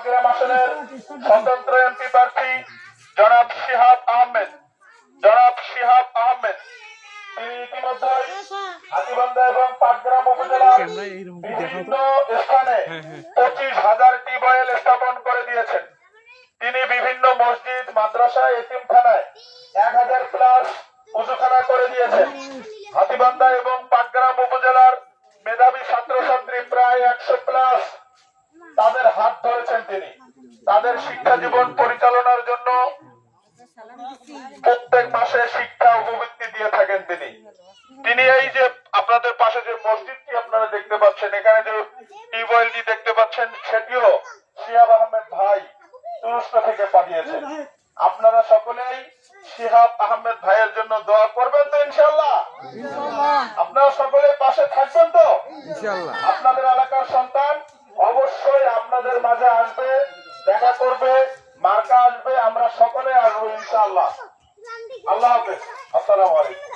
পাটগ্রাম আসনের স্বতন্ত্র এমপি প্রার্থী জনাব শিহাব আহমেদ। জনাব শিহাব আহমেদ তিনি হাতিবান্ধা এবং পাটগ্রাম উপজেলার বিভিন্ন স্থানে হ্যাঁ, হ্যাঁ। পঁচিশ হাজার টিউবওয়েল স্থাপন করে দিয়েছেন। তিনি বিভিন্ন মসজিদ মাদ্রাসা এতিমখানায় এক হাজার প্লাস উজুখানা করে দিয়েছেন। হাতিবান্ধা এবং পাটগ্রাম উপজেলার মেধাবী ছাত্রছাত্রী প্রায় একশো প্লাস তাদের হাত ধরেছেন তিনি। তাদের শিক্ষা জীবন পরিচালনার জন্য প্রত্যেক মাসে শিক্ষা উপবৃত্তি দিয়ে থাকেন তিনি। তিনি এই যে আপনাদের পাশে যে মসজিদটি আপনারা দেখতে পাচ্ছেন এখানে যে টিউবওয়েলটি দেখতে পাচ্ছেন সেটিও শিহাব আহমেদ ভাই তুরস্ক থেকে পাঠিয়েছেন। আপনারা সকলেই শিহাব আহমেদ ভাইয়ের জন্য দোয়া করবেন তো ইনশাল্লাহ আপনারা সকলে পাশে থাকবেন তো? আপনাদের সন্তান আপনাদের মাঝে আসবে দেখা করবে মার্কা আসবে আমরা সকলে আসব ইনশাআল্লাহ। আল্লাহ হাফেজ। আসসালামু আলাইকুম।